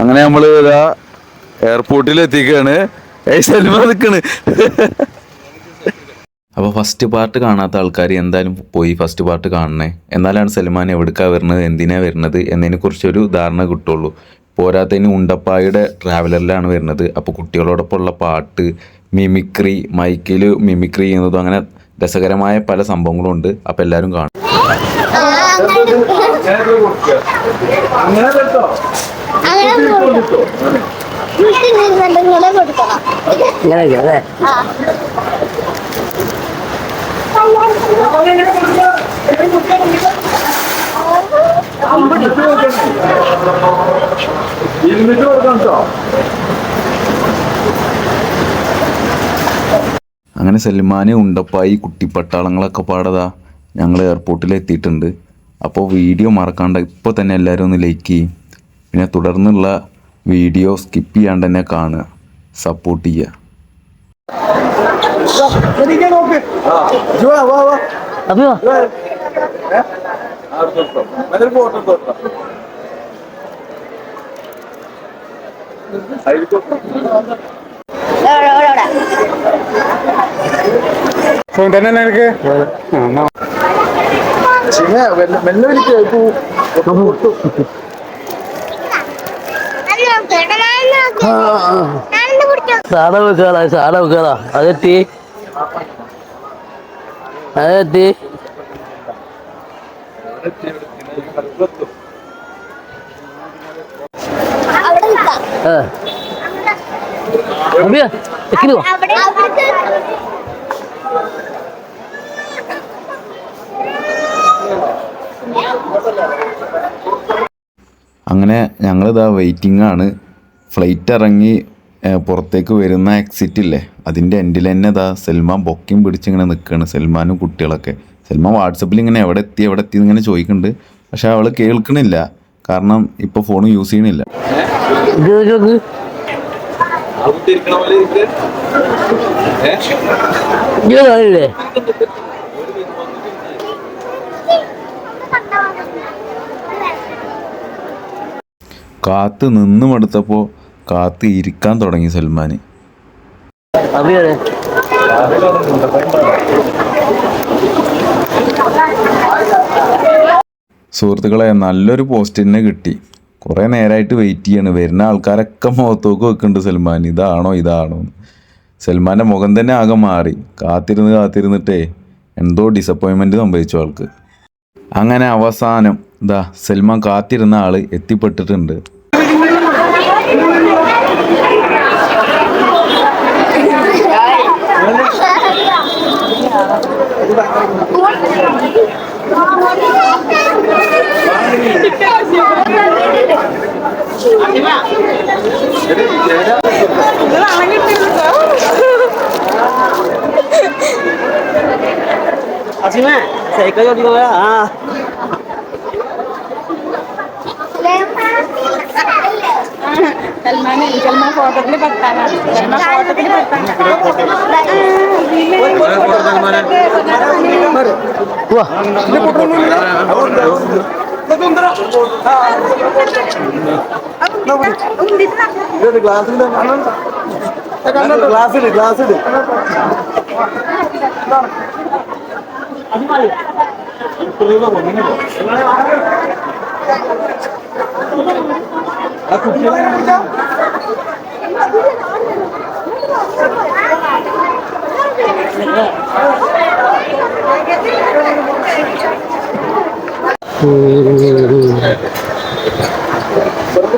അങ്ങനെ നമ്മൾ ഇതാ എയർപോർട്ടിൽ എത്തിക്കാണ് സൽമ നിൽക്കണ് അപ്പോൾ ഫസ്റ്റ് പാർട്ട് കാണാത്ത ആൾക്കാർ എന്തായാലും പോയി ഫസ്റ്റ് പാർട്ട് കാണണേ. എന്നാലാണ് സൽമാൻ എവിടേക്കാ വരുന്നത് എന്തിനാ വരുന്നത് എന്നതിനെ കുറിച്ചൊരു ധാരണ കിട്ടുള്ളൂ. പോരാത്തതിന് ഉണ്ടപ്പായുടെ ട്രാവലറിലാണ് വരുന്നത്. അപ്പോൾ കുട്ടികളോടൊപ്പമുള്ള പാട്ട് മിമിക്രി മൈക്കിൽ മിമിക്രി ചെയ്യുന്നതും അങ്ങനെ രസകരമായ പല സംഭവങ്ങളും ഉണ്ട് അപ്പോൾ എല്ലാവരും കാണും കൊടുക്കണം. അങ്ങനെ സൽമാന് ഉണ്ടപ്പായി കുട്ടിപ്പട്ടാളങ്ങളൊക്കെ പാടതാ ഞങ്ങൾ എയർപോർട്ടിൽ എത്തിയിട്ടുണ്ട് അപ്പോൾ വീഡിയോ മറക്കാണ്ട് ഇപ്പോൾ തന്നെ എല്ലാവരും ഒന്ന് ലൈക്ക് ചെയ്യും. പിന്നെ തുടർന്നുള്ള വീഡിയോ സ്കിപ്പ് ചെയ്യാണ്ട് തന്നെ കാണുക. സപ്പോർട്ട് ചെയ്യുക. ഫോൺ തന്നെ മെല്ലെ വിളിക്കോ നല്ല നോക്ക്, ഇവിടെ നല്ല നോക്ക്. നല്ല കുടിച്ചോ. സാധ വെക്കാളാ സാധ വെക്കാളാ അതെത്തി അതെത്തി അങ്ങനെ ഞങ്ങളിതാ വെയിറ്റിംഗ് ആണ്. ഫ്ലൈറ്റ് ഇറങ്ങി പുറത്തേക്ക് വരുന്ന എക്സിറ്റ് ഇല്ലേ? അതിന്റെ എൻഡിൽ തന്നെ ഇതാ സൽമാൻ ബൊക്കയും പിടിച്ചിങ്ങനെ നിൽക്കുകയാണ് സൽമാനും കുട്ടികളൊക്കെ. സൽമാൻ വാട്സപ്പിൽ ഇങ്ങനെ എവിടെ എത്തി എവിടെ എത്തി ഇങ്ങനെ ചോദിക്കുന്നുണ്ട് പക്ഷെ അവൾ കേൾക്കണില്ല. കാരണം ഇപ്പോൾ ഫോൺ യൂസ് ചെയ്യണില്ല. കാത്ത് നിന്നും മടുത്തപ്പോൾ കാത്ത് ഇരിക്കാൻ തുടങ്ങി സൽമാൻ സുഹൃത്തുക്കളെ നല്ലൊരു പോസ്റ്റ് തന്നെ കിട്ടി. കുറേ നേരമായിട്ട് വെയിറ്റ് ചെയ്യാണ്. വരുന്ന ആൾക്കാരൊക്കെ മുഖത്തോക്ക് വെക്കുന്നുണ്ട് സൽമാൻ ഇതാണോ ഇതാണോ സൽമാന്റെ സൽമാന്റെ മുഖം തന്നെ ആകെ മാറി. കാത്തിരുന്ന് കാത്തിരുന്നിട്ടേ എന്തോ ഡിസപ്പോയിൻമെന്റ് സംഭവിച്ചു ആൾക്ക്. അങ്ങനെ അവസാനം ഇതാ സൽമാൻ കാത്തിരുന്ന ആൾ എത്തിപ്പെട്ടിട്ടുണ്ട്. അസിമേ സൈക്കിൾ ചോദിക്കുന്ന ആ സൽമാൻ സൽമാൻ ഫോട്ടോത്തിൽ പത്താനാണ് സൽമാൻ ഫോട്ടോത്തിൽ പത്താണ് വാ ഗ്ലാസ്സിൽ ഗ്ലാസ്സിൽ ഓക്കേ അതെങ്ങനെ അല്ല അല്ല അപ്പം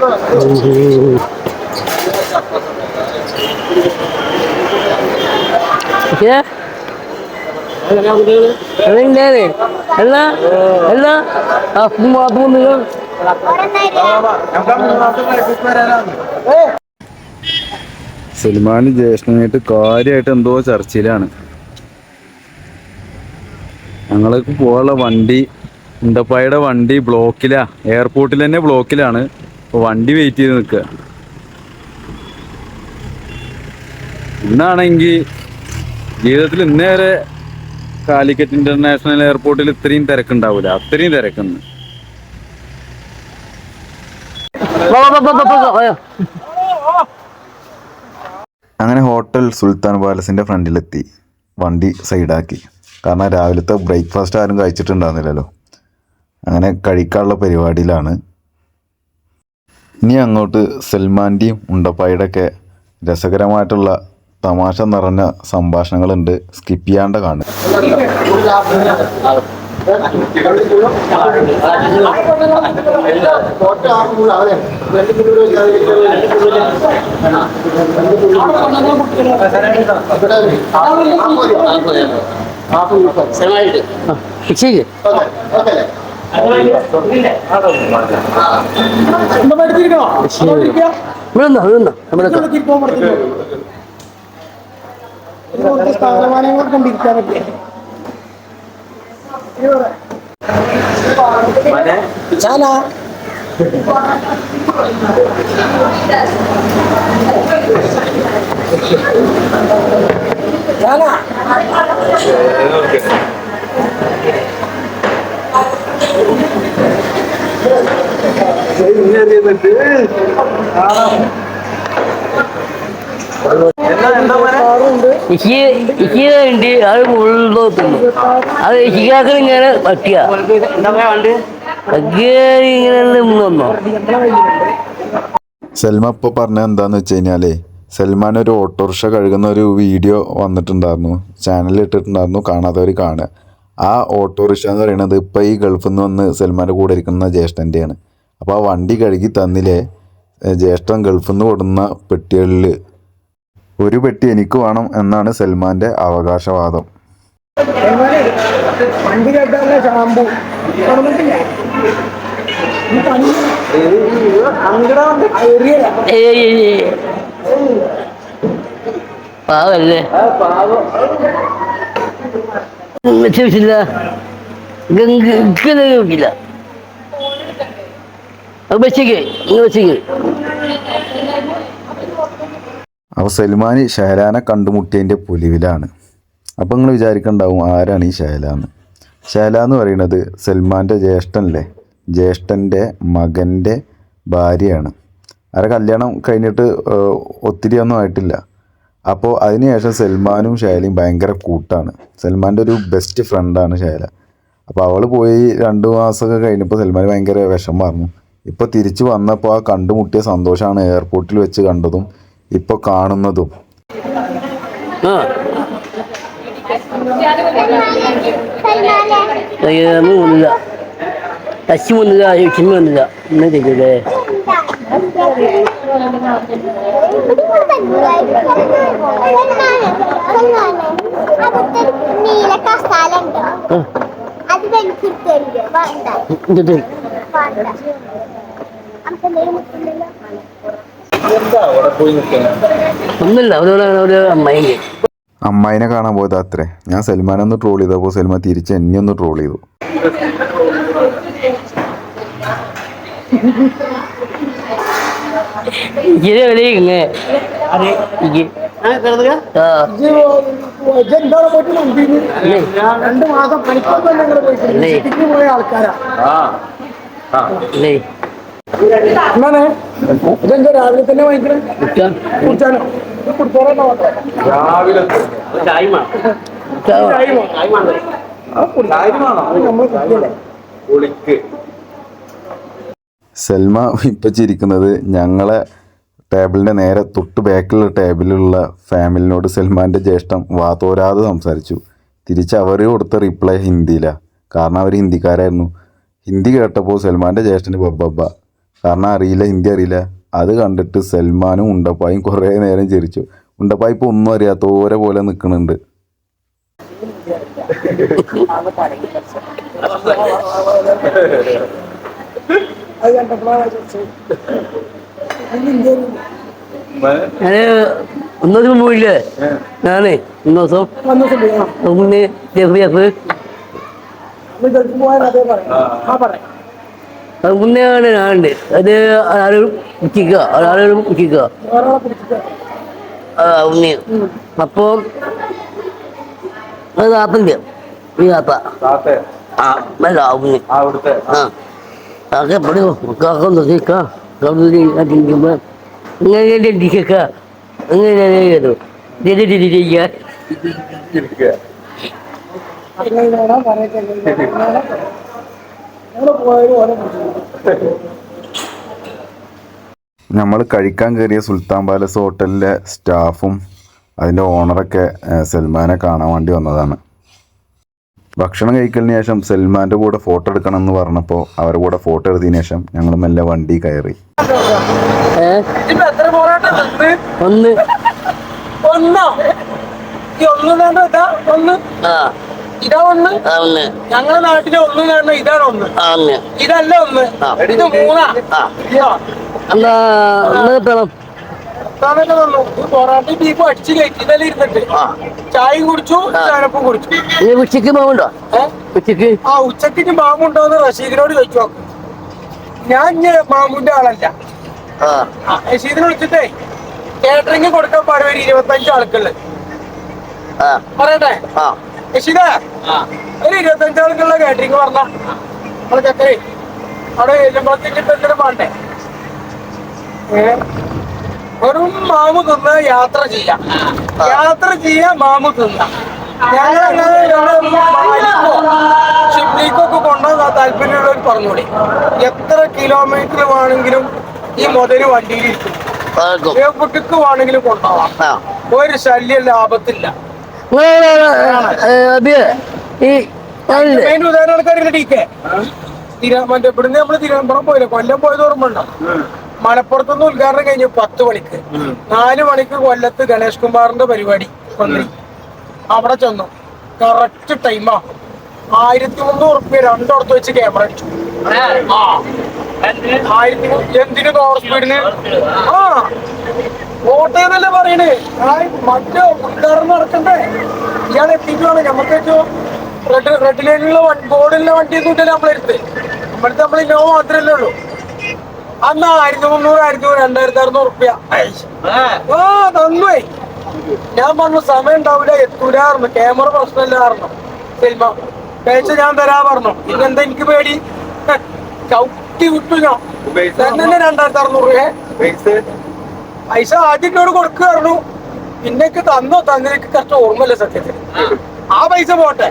മാത്രം നിങ്ങൾ സൽമാൻ ജ്യേഷ്ഠനായിട്ട് കാര്യമായിട്ട് എന്തോ ചർച്ചയിലാണ്. ഞങ്ങൾക്ക് പോകാനുള്ള വണ്ടി ഉണ്ടപ്പായുടെ വണ്ടി ബ്ലോക്കിലാ എയർപോർട്ടിൽ തന്നെ ബ്ലോക്കിലാണ്. വണ്ടി വെയിറ്റ് ചെയ്ത് നിൽക്കുക ഇന്നാണെങ്കിൽ ജീവിതത്തിൽ ഇന്നേ വരെ കാലിക്കറ്റ് ഇന്റർനാഷണൽ എയർപോർട്ടിൽ ഇത്രയും തിരക്കുണ്ടാവില്ല അത്രയും തിരക്കുന്ന്. അങ്ങനെ ഹോട്ടൽ സുൽത്താൻ പാലസിന്റെ ഫ്രണ്ടിലെത്തി. വണ്ടി സൈഡാക്കി. കാരണം രാവിലത്തെ ബ്രേക്ക്ഫാസ്റ്റ് ആരും കഴിച്ചിട്ടുണ്ടായിരുന്നില്ലല്ലോ. അങ്ങനെ കഴിക്കാനുള്ള പരിപാടിയിലാണ് ഇനി അങ്ങോട്ട് സൽമാന്റെയും ഉണ്ടപ്പായുടെ ഒക്കെ രസകരമായിട്ടുള്ള തമാശ നിറഞ്ഞ സംഭാഷണങ്ങളുണ്ട്. സ്കിപ്പ് ചെയ്യാണ്ട് കാണുക. ശരി. സ്ഥാനമാനങ്ങൾ കണ്ടിരിക്കാൻ പറ്റിയ ഞാനാ ഞാനാ ഇക്ക് ഉണ്ട് അത് മുള്ളോത്തുന്നു തിന്നു അത് ഇക്കാക്കൾ ഇങ്ങനെ പറ്റിയ. ഇങ്ങനെ സൽമ ഇപ്പോൾ പറഞ്ഞ എന്താന്ന് വെച്ച് കഴിഞ്ഞാലേ സൽമാൻ ഒരു ഓട്ടോറിക്ഷ കഴുകുന്ന ഒരു വീഡിയോ വന്നിട്ടുണ്ടായിരുന്നു. ചാനലിൽ ഇട്ടിട്ടുണ്ടായിരുന്നു. കാണാത്തവർ കാണുക. ആ ഓട്ടോറിക്ഷ എന്ന് പറയുന്നത് ഇപ്പോൾ ഈ ഗൾഫിൽ നിന്ന് വന്ന് സൽമാന്റെ കൂടെ ഇരിക്കുന്ന ജ്യേഷ്ഠന്റെയാണ് അപ്പോൾ ആ വണ്ടി കഴുകി തന്നില്ലേ? ജ്യേഷ്ഠൻ ഗൾഫിൽ നിന്ന് കൊടുന്ന പെട്ടികളിൽ ഒരു പെട്ടി എനിക്ക് വേണം എന്നാണ് സൽമാന്റെ അവകാശവാദം. വണ്ടി ഗംഗ. ഇങ്ങ് വെച്ചേക്ക്. അപ്പോൾ സൽമാൻ ഷഹലാനെ കണ്ടുമുട്ടിയതിന്റെ പൊലിവിലാണ്. അപ്പോൾ നിങ്ങൾ വിചാരിക്കണ്ടാവും ആരാണ് ഈ ഷഹലാന്ന്. ഷഹല എന്ന് പറയുന്നത് സൽമാന്റെ ജ്യേഷ്ഠനല്ലേ? ജ്യേഷ്ഠന്റെ മകന്റെ ഭാര്യയാണ്. അവരെ കല്യാണം കഴിഞ്ഞിട്ട് ഒത്തിരി ഒന്നും ആയിട്ടില്ല. അപ്പോൾ അതിനുശേഷം സൽമാനും ഷഹലയും ഭയങ്കര കൂട്ടാണ്. സൽമാന്റെ ഒരു ബെസ്റ്റ് ഫ്രണ്ടാണ് ഷഹല. അപ്പോൾ അവൾ പോയി രണ്ട് മാസമൊക്കെ കഴിഞ്ഞപ്പോൾ സൽമാൻ ഭയങ്കര വിഷമമായിരുന്നു ഇപ്പോൾ തിരിച്ചു വന്നപ്പോൾ ആ കണ്ടുമുട്ടിയ സന്തോഷമാണ് എയർപോർട്ടിൽ വെച്ച് കണ്ടതും ഇപ്പോൾ കാണുന്നതും. ടച്ച് ചിമ്മ ഒന്നും അതൊക്കെ നീല അത് ഒന്നുമില്ല ഒരു അമ്മയില്ലേ? അമ്മായിനെ കാണാൻ പോയത് അത്രേ. ഞാൻ സൽമാനെ ഒന്ന് ട്രോൾ ചെയ്തപ്പോൾ സൽമാൻ തിരിച്ച് എന്നെ ഒന്ന് ട്രോൾ ചെയ്തു? രണ്ട് മാസം പണിക്കൊന്നും പോയ ആൾക്കാരാ. ഇതെന്താ രാവിലെ തന്നെ വാങ്ങിക്കണേ? കുടിച്ചാ കുടിച്ചാലോ സൽമ ഇപ്പം ചിരിക്കുന്നത് ഞങ്ങളെ ടേബിളിന്റെ നേരെ തൊട്ട് ബാക്കിലുള്ള ടേബിളിലുള്ള ഫാമിലിനോട് സൽമാന്റെ ജ്യേഷ്ഠം വാതോരാതെ സംസാരിച്ചു. തിരിച്ച് അവർ കൊടുത്ത റിപ്ലൈ ഹിന്ദിയിലാണ് കാരണം അവർ ഹിന്ദിക്കാരായിരുന്നു. ഹിന്ദി കേട്ടപ്പോൾ സൽമാന്റെ ജ്യേഷ്ഠന് ബബ്ബബ്ബ കാരണം അറിയില്ല ഹിന്ദി അറിയില്ല. അത് കണ്ടിട്ട് സൽമാനും ഉണ്ടപ്പായും കുറേ നേരം ചിരിച്ചു. ഉണ്ടപ്പായി ഇപ്പോൾ ഒന്നും അറിയാത്ത ഓരോ പോലെ നിൽക്കുന്നുണ്ട് ഞാൻ ഒന്നും പോയില്ലേ? ഞാനേ ഒന്നു ദിവസം വന്ന മുന്നേ പോയാൽ അതേ പറയാം. ആ. പറയാം. അത് മുന്നേ ആണ് ഞാനുണ്ട്. അത് ആരും ഉച്ചിക്കുക ഒരാളും പിടിച്ചിട്ട്. ഉണ്ണി. അപ്പോൾ അത് ഈ കാപ്പ ആ അല്ല ഉണ്ണി. ആ അതൊക്കെ എപ്പോഴും കാക്കം അതിരിക്കുമ്പോ ഇങ്ങനെ ഇരിക്കുക ഇങ്ങനെ പറയട്ടെ പോയാലും ഓരോ നമ്മൾ കഴിക്കാൻ കയറിയ സുൽത്താൻ പാലസ് ഹോട്ടലിലെ സ്റ്റാഫും അതിന്റെ ഓണറൊക്കെ സൽമാനെ കാണാൻ വേണ്ടി വന്നതാണ്. ഭക്ഷണം കഴിക്കലിന് ശേഷം സൽമാന്റെ കൂടെ ഫോട്ടോ എടുക്കണം എന്ന് പറഞ്ഞപ്പോൾ അവരുടെ കൂടെ ഫോട്ടോ എടുത്തതിന് ശേഷം ഞങ്ങൾ മെല്ലെ വണ്ടി കയറി. ഒന്ന്. ഒന്നോ. ഒന്ന്? ഇതാ ഒന്ന്. ഞങ്ങളുടെ നാട്ടിലെ ഒന്ന് കാരണം ഇതാണ് ഒന്ന്. ഇതല്ല ഒന്ന്. ഇത് മൂന്നാ. എന്നാ പൊറാട്ടയും ബീഫും കയറ്റി. ഇതെല്ലാം ഇരുന്നിട്ട്. ആ. ചായയും കുടിച്ചു കുടിച്ചു. ഉച്ചയ്ക്ക് മാവുണ്ടോ? ഉച്ചയ്ക്ക് ആ ഉച്ചയ്ക്ക് മാമുണ്ടോന്ന് റഷീദിനോട് ചോദിച്ചു ഞാൻ മാമുന്റെ ആളല്ല. റഷീദിനെ വിളിച്ചിട്ടേ കേറ്ററിംഗ് കൊടുക്കാൻ പാടുവരും ഇരുപത്തഞ്ച് ആൾക്കുള്ളത് പറയട്ടെ? റഷീദ ഒരു ഇരുപത്തഞ്ച് ആൾക്കുള്ള കേറ്ററിംഗ് പറഞ്ഞ നമ്മളെ ചക്കരേ. അവിടെ ചെല്ലുമ്പോഴത്തേക്ക് ഇപ്പൊ എന്തിനും വേണ്ടേ വെറും മാമു തിന്ന യാത്ര ചെയ്യാം. യാത്ര ചെയ്യാൻ മാമു തിന്ന. ഞങ്ങളങ്ങനെ ഷിപ്ലിക്കൊക്കെ കൊണ്ടുപോകാൻ താല്പര്യമുള്ളവർ പറഞ്ഞോളി എത്ര കിലോമീറ്റർ വേണമെങ്കിലും ഈ മുതൽ വണ്ടിയിൽ ഇരിക്കും വേണമെങ്കിലും കൊണ്ടുപോവാം. ഒരു ശല്യം ലാഭത്തില്ല. ഈ ഇവിടുന്ന് നമ്മൾ തിരുവനന്തപുരം പോയില്ല? കൊല്ലം പോയത് ഓർമ്മ ഉണ്ടോ മലപ്പുറത്തുനിന്ന് ഉദ്ഘാടനം കഴിഞ്ഞു പത്ത് മണിക്ക്. നാല് മണിക്ക് കൊല്ലത്ത് ഗണേഷ് കുമാറിന്റെ പരിപാടി വന്നു. അവിടെ ചെന്നു. കറക്റ്റ് ടൈമാ ആയിരത്തി മുന്നൂറ് റുപ്യ രണ്ടിടത്ത് വെച്ച് ക്യാമറ അടിച്ചു. ആ. ആയിരത്തി എന്തിന് ഓവർ സ്പീഡിന് ആ. കോട്ടയെന്നല്ലേ പറയണേ? മറ്റോ മറ്റേ ഉദ്ഘാടനം നടക്കണ്ടേ? ഇയാൾ എത്തിക്കുവാണ്. വേണം റെഡ് റെഡ് ലൈനിലുള്ള ബോർഡിലുള്ള വണ്ടി ഇല്ലല്ലോ നമ്മളെടുത്ത് നമ്മളടുത്ത് നമ്മൾ ഇന്നോവ മാത്രമല്ലേ ഉള്ളൂ. അന്ന് ആയിരത്തി മുന്നൂറ് ആയിരത്തി രണ്ടായിരത്തി അറുന്നൂറ് റുപ്യ ആ തന്നുവേ ഞാൻ പറഞ്ഞു സമയം ഉണ്ടാവില്ല എത്തൂലായിരുന്നു ക്യാമറ പ്രശ്നമില്ലായിരുന്നു സിനിമ. പേച്ച ഞാൻ തരാ പറഞ്ഞു. ഇതെന്താ എനിക്ക് പേടി? ചവിട്ടി വിട്ടു ഞാൻ. രണ്ടായിരത്തി അറുന്നൂറ്. രൂപ പൈസ ആദ്യം എന്നോട് കൊടുക്കുകയായിരുന്നു പിന്നേക്ക് തന്നോ. തന്നേക്ക് കറക്റ്റ് ഓർമ്മയില്ല സത്യത്തിൽ. ആ. പൈസ പോട്ടെ.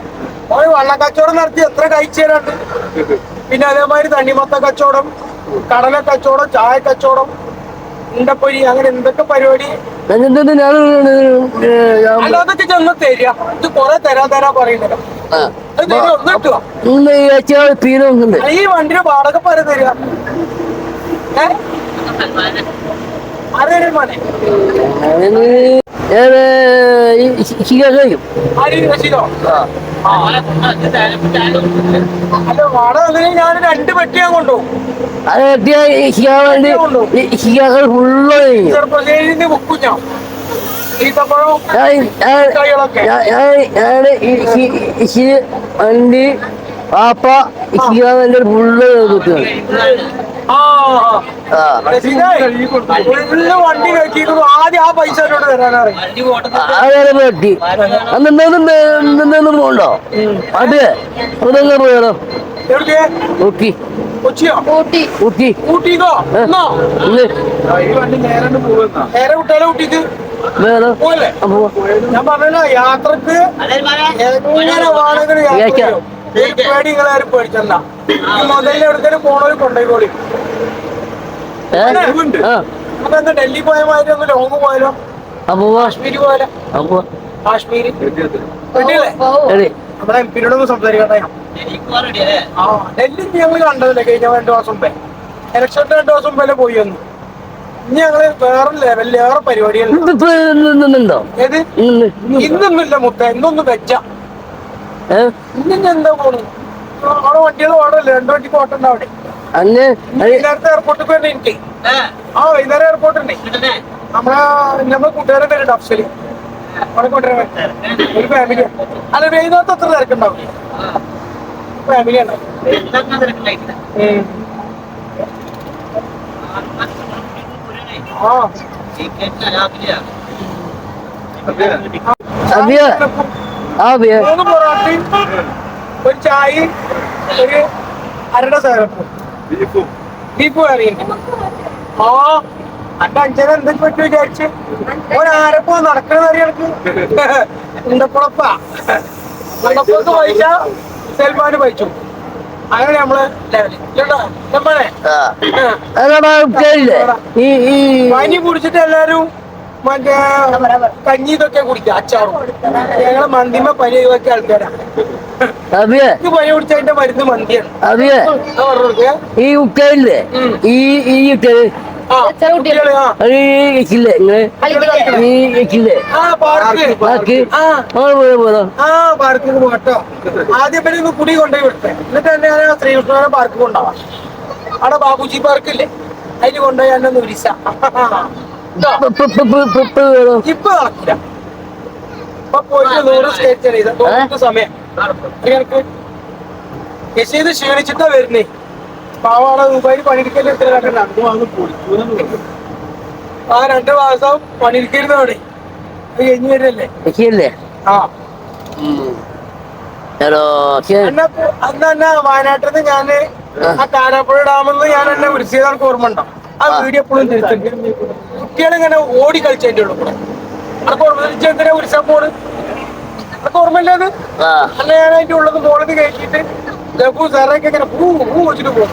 ഓരോ വള്ളക്കച്ചവടം നടത്തി എത്ര കഴിച്ചേരാണ്ട്. പിന്നെ അതേമാതിരി തണ്ണിമത്ത കച്ചവടം കടല കച്ചവടം ചായ കച്ചവടം ഉണ്ടപ്പൊരി അങ്ങനെ എന്തൊക്കെ പരിപാടി. അല്ലാതൊക്കെ ചെന്ന് തരിക. ഇത് കൊറേ തരാ തരാ പറയുന്നില്ല. ഈ വണ്ടിയുടെ വാടക പര തരിക? ഏ? ഞാൻ രണ്ട് പെട്ടി ഞാൻ കൊണ്ടുപോകും അത് കെട്ടിയ ഈ ശിഖാവേണ്ടി ഈ ശിഖകൾ ഫുള്ള് വണ്ടി പാപ്പ ഫുള്ള് വണ്ടി കഴിക്കുന്നു ആദ്യം ആ പൈസ പറ്റി അന്നെന്തായാലും പോണ്ടോ അതെ അതെങ്ങനെ പോയാലോ? ഊട്ടി. ഊട്ടി. ഊട്ടിക്കോ? നേരെ വിട്ടാലോ ഊട്ടിക്ക്? ഞാൻ പറഞ്ഞല്ലോ യാത്രയ്ക്ക് എങ്ങനെ വേണമെങ്കിലും യാത്ര ചെയ്യും. ഒരു പേടി നിങ്ങളാരും ഡൽഹി പോയ മാതിരി ഒന്ന് ലോങ് പോയാലോ? അപ്പൊ കാശ്മീര് പോയാലോ? അപ്പൊ കാശ്മീര്. കിട്ടിയില്ലേ? എടി. നമ്മളെ എം പിന്നോടൊന്ന് സംസാരിക്കട്ടെ ഞാൻ. ആ ഡൽഹി ഞങ്ങൾ കണ്ടതല്ലേ കഴിഞ്ഞ രണ്ടു മാസം മുമ്പേ? ഇലക്ഷന്റെ രണ്ടു മാസം മുമ്പേ പോയി വന്നു ഇനി ഞങ്ങൾ വേറെ ലെവലിൽ വേറെ പരിപാടികളിൽ ഏത്? ഇന്ന് ഇന്നൊന്നുമില്ല മുത്ത ഇന്നൊന്നും വെച്ച. ഇന്നെന്താ ഇന്ന് ഞാൻ എന്താ പോണു? അവിടെ വണ്ടികൾ ഓടല്ലേ? രണ്ടു വണ്ടിക്ക് ഓട്ടണ്ട അവിടെ? അന്ന് വൈകുന്നേരത്തെ എയർപോർട്ടിൽ പോയി എനിക്ക് ആ. വൈകുന്നേരം എയർപോർട്ട് ഉണ്ട് നമ്മളെ നമ്മളെ കൂട്ടുകാരുടെ ഉണ്ട് അഫ്സലി. അവിടെ കൊണ്ടുവരാൻ ഒരു ഫാമിലി അല്ല വൈകുന്നേരത്തെ അത്ര തിരക്കുണ്ടാവില്ല ഫാമിലി ഉം. ആ. അബിയ അബിയ മൂന്ന് പൊറോട്ടയും ഒരു ചായയും ഒരു അരട സേവനവും ആ അന്റെ അഞ്ചന എന്തൊക്കെ പറ്റി വിചാരിച്ച്? ഓൻ ആരപ്പോ നടക്കണെന്ന് അറിയാർക്ക് ഉണ്ടപ്പുളപ്പാ പൈസ സൽമാന് പൈച്ചു അങ്ങനെ നമ്മൾ പനി കുടിച്ചിട്ട് എല്ലാരും മറ്റേ കഞ്ഞി ഇതൊക്കെ കുടിക്കുക അച്ചാറും. ഞങ്ങളെ മന്തിമ പനി ഒഴിവാക്കിയ ആൾക്കാരാ. ഈ ഉം. ഈ ഈ കുട്ടികൾ നിങ്ങൾ ബാക്കി പോലോ പാർക്കിൽ ആദ്യം പിന്നെ കുടി കൊണ്ടുപോയി വിട്ടേ എന്നിട്ട് തന്നെ ഞാൻ ആ ശ്രീകൃഷ്ണ പാർക്ക് അവിടെ ബാബുജി പാർക്ക് ഇല്ലേ കൊണ്ടുപോയി എന്നെ ഇപ്പൊ നടക്കില്ല ഇപ്പൊ പോയിട്ട് നൂറ് സ്റ്റേറ്റ് ചെയ്ത സമയം കൃഷിയിൽ ക്ഷീണിച്ചിട്ടാ വരുന്നേ. പാവാട ദുബായിൽ പണിയെടുക്കൽ എത്ര ആ രണ്ട് മാസം പണിയെടുക്കരുത് അവിടെ. അത് കഴിഞ്ഞു വരല്ലേ ആ. ഹലോ അന്ന അന്ന് തന്നെ വയനാട്ടിൽ നിന്ന് ഞാൻ ആ. കാരാപ്പുഴ ഡാമിൽ ഞാൻ എന്നെ വിളിച്ചത് എനിക്ക് ഓർമ്മ ഉണ്ടോ? ആ വീഡിയോ എപ്പോഴും തിരുത്തുണ്ട് കുട്ടികളിങ്ങനെ ഓടി കളിച്ചതിന്റെ ഉള്ളു കൂടെ. അതൊക്കെ ഓർമ്മ തിരിച്ചെന്തിനാ വിളിച്ചാൽ പോണ് അതൊക്കെ ഓർമ്മയില്ല അത് അല്ല ഞാൻ അതിന്റെ ഉള്ളത് മോളിൽ കയറ്റിയിട്ട് ലഘു സാറൊക്കെ ഇങ്ങനെ പൂ പൂ വെച്ചിട്ട് പോകും.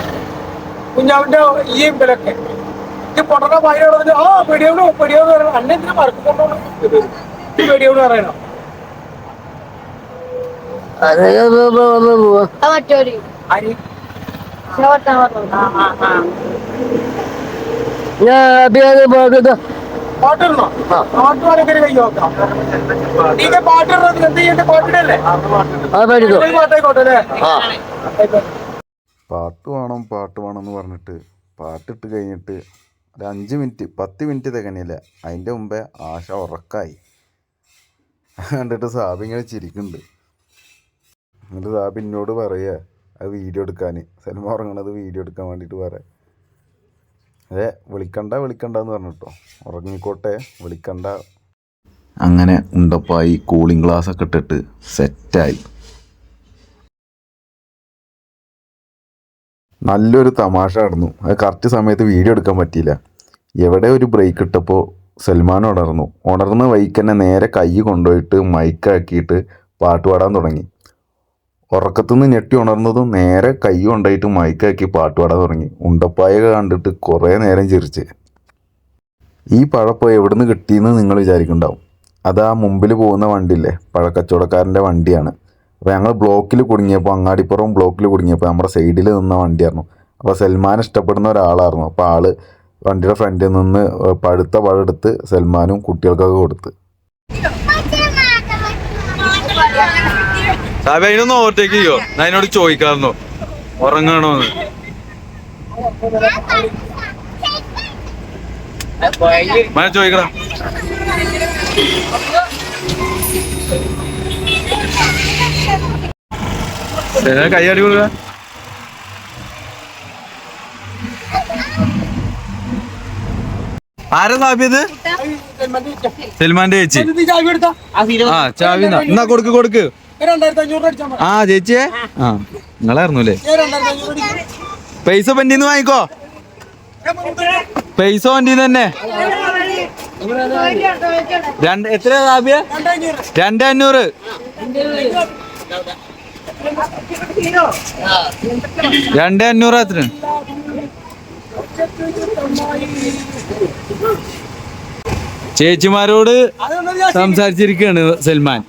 കുഞ്ഞാവിന്റെ ഈ ഇമ്പലൊക്കെ. ഇത് പൊട്ടണ പായോട് ആ പെടിയോട് പെടിയോന്ന് പറയണം അന്നെ എന്തിനാ മറക്കും കൊണ്ടോണം? പെടിയോട് പറയണം ഞാൻ അബിയത് പോകട്ടോ പാട്ടിടണോ? പാട്ട് പാടിയൊക്കെ കൈ നോക്കാം. നീங்க പാട്ടിടുന്നത് എന്ത് ചെയ്യണ്ട? പാട്ടിടല്ലേ? ആ പഠിക്കോ പാട്ടായിക്കോട്ടെ അല്ലേ? ആ. പാട്ട് വേണം പാട്ട് വേണം എന്ന് പറഞ്ഞിട്ട് പാട്ടിട്ട് കഴിഞ്ഞിട്ട് ഒരു അഞ്ച് മിനിറ്റ് പത്ത് മിനിറ്റ് തികഞ്ഞില്ല. അതിന്റെ മുമ്പേ ആശ ഉറക്കായി. കണ്ടിട്ട് സാബി ഇങ്ങനെ ചിരിക്കുന്നുണ്ട്. എന്നിട്ട് സാബി എന്നോട് പറയുക അത് വീഡിയോ എടുക്കാൻ സൽമ ഉറങ്ങണത് വീഡിയോ എടുക്കാൻ വേണ്ടിയിട്ട് പറയാം. അതെ വിളിക്കണ്ട വിളിക്കണ്ട എന്ന് പറഞ്ഞിട്ടോ. ഉറങ്ങിക്കോട്ടെ വിളിക്കണ്ട. അങ്ങനെ ഉണ്ടപ്പായി കൂളിംഗ് ഗ്ലാസ് ഒക്കെ ഇട്ടിട്ട് സെറ്റായി നല്ലൊരു തമാശ നടന്നു. അത് കറക്റ്റ് സമയത്ത് വീഡിയോ എടുക്കാൻ പറ്റിയില്ല. എവിടെ ഒരു ബ്രേക്ക് ഇട്ടപ്പോൾ സൽമാൻ ഉണർന്നു. ഉണർന്ന് വൈക്കന്നെ നേരെ കൈ കൊണ്ടുപോയിട്ട് മൈക്കാക്കിയിട്ട് പാട്ട് പാടാൻ തുടങ്ങി. ഉറക്കത്തുനിന്ന് ഞെട്ടി ഉണർന്നതും നേരെ കൈ കൊണ്ടായിട്ട് മയക്കാക്കി പാട്ടുപാടാൻ തുടങ്ങി. ഉണ്ടപ്പായ കണ്ടിട്ട് കുറേ നേരം ചിരിച്ച്. ഈ പഴപ്പോ എവിടുന്ന് കിട്ടിയെന്ന് നിങ്ങൾ വിചാരിക്കുന്നുണ്ടാവും. അത് ആ മുമ്പിൽ പോകുന്ന വണ്ടിയില്ലേ? പഴക്കച്ചവടക്കാരന്റെ വണ്ടിയാണ്. അപ്പോൾ ഞങ്ങൾ ബ്ലോക്കിൽ കുടുങ്ങിയപ്പോൾ അങ്ങാടിപ്പുറം ബ്ലോക്കിൽ കുടുങ്ങിയപ്പോൾ നമ്മുടെ സൈഡിൽ നിന്ന വണ്ടിയായിരുന്നു. അപ്പോൾ സൽമാൻ ഇഷ്ടപ്പെടുന്ന ഒരാളായിരുന്നു. അപ്പോൾ ആൾ വണ്ടിയുടെ ഫ്രണ്ടിൽ നിന്ന് പഴുത്ത പഴം എടുത്ത് സൽമാനും കുട്ടികൾക്കൊക്കെ കൊടുത്ത്. സാബി അതിനൊന്ന് ഓവർടേക്ക് ചെയ്യോ? ഞാൻ അതിനോട് ചോദിക്കാറുണ്ടോ ഉറങ്ങണോന്ന്. മന ചോദിക്കണം കൈയാടി കൊടുക്ക? ആരാ സാബിയത് സൽമാന്റെ ചേച്ചി. ആ ചാവി. എന്നാ കൊടുക്ക് കൊടുക്ക്. ആ ചേച്ചിയെ ആ നിങ്ങളായിരുന്നു അല്ലേ പൈസ വണ്ടിന്ന് വാങ്ങിക്കോ. പൈസ വണ്ടിന്ന് തന്നെ. രണ്ട് എത്ര സാബിയ രണ്ട് അഞ്ഞൂറ് രണ്ട് അഞ്ഞൂറ് എത്ര ചേച്ചിമാരോട് സംസാരിച്ചിരിക്കുകയാണ് സൽമാൻ.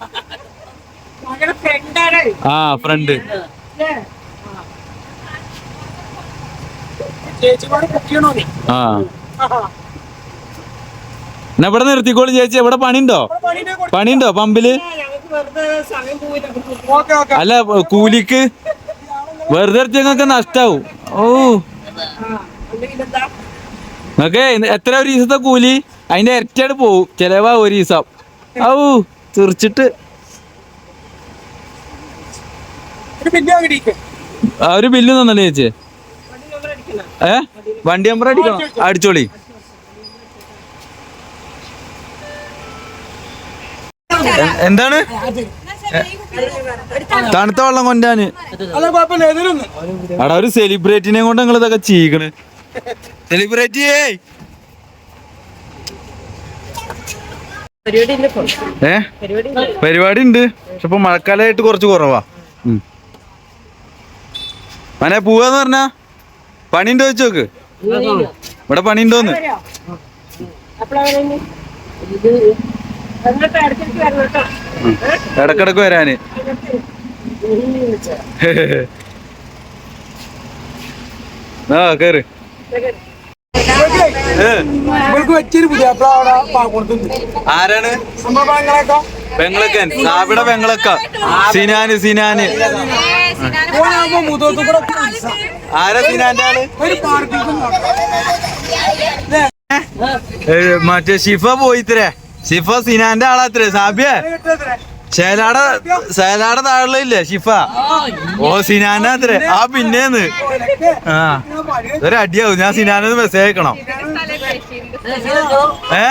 ആ ഫ്രണ്ട് ആ. എന്നാ ഇവിടെ നിർത്തിക്കോളൂ ചേച്ചി. ഇവിടെ പണിയുണ്ടോ? പണിണ്ടോ പണിയുണ്ടോ പമ്പിൽ? അല്ല കൂലിക്ക് വെറുതെ ഞങ്ങൾക്ക് നഷ്ടാവും. ഓ. നിങ്ങക്ക് എത്ര ഒരു ദിവസത്തെ കൂലി? അതിന്റെ ഇരട്ടിയാണ് പോവും. ചെലവാ ഒരു ദിവസം. ഔ തീർച്ചിട്ട് ഒരു ബില്ല് തന്നല്ലേ ചേച്ചി? ഏ? വണ്ടി നമ്പർ അടിക്കണം. അടിച്ചോളി. എന്താണ്? തണുത്ത വെള്ളം കൊണ്ടാന് അവിടെ ഒരു സെലിബ്രേറ്റിനെ കൊണ്ട് നിങ്ങൾ ഇതൊക്കെ ചെയ്യിക്കണ് സെലിബ്രേറ്റ് ഏ? പരിപാടി ഉണ്ട്. പക്ഷെ ഇപ്പൊ മഴക്കാലമായിട്ട് കുറച്ച് കുറവാ. മനെ പോവാന്ന് പറഞ്ഞ? പണിയുണ്ടോ വെച്ച് നോക്ക്. ഇവിടെ പണിണ്ടോന്ന്. ഇടക്കിടക്ക് വരാന്. ആ കേറ്. ആരാണ്? നമ്മുടെ സാബിട പെങ്ങളക്ക. സിനാന് സിനാന്. ഓണാകുമ്പോ മുതോത്തും കൂടെ പൈസ. ആരാ സിനാന്റെ ആൾ? ഒരു പാർട്ടിക്കും ഏ, മറ്റേ ഷിഫ പോയിത്രേ. ഷിഫ സിനാന്റെ ആളാത്രേ സാബിയ. ശേലാടെ ശേലാടെ താഴെ ഷിഫ ഓ സിനാന്റെ അത്രേ ആ പിന്നേന്ന്. ആ. ഒരു അടിയാവും. ഞാൻ സിനാനത് മെസ്സേജ് അയക്കണം. ഏ?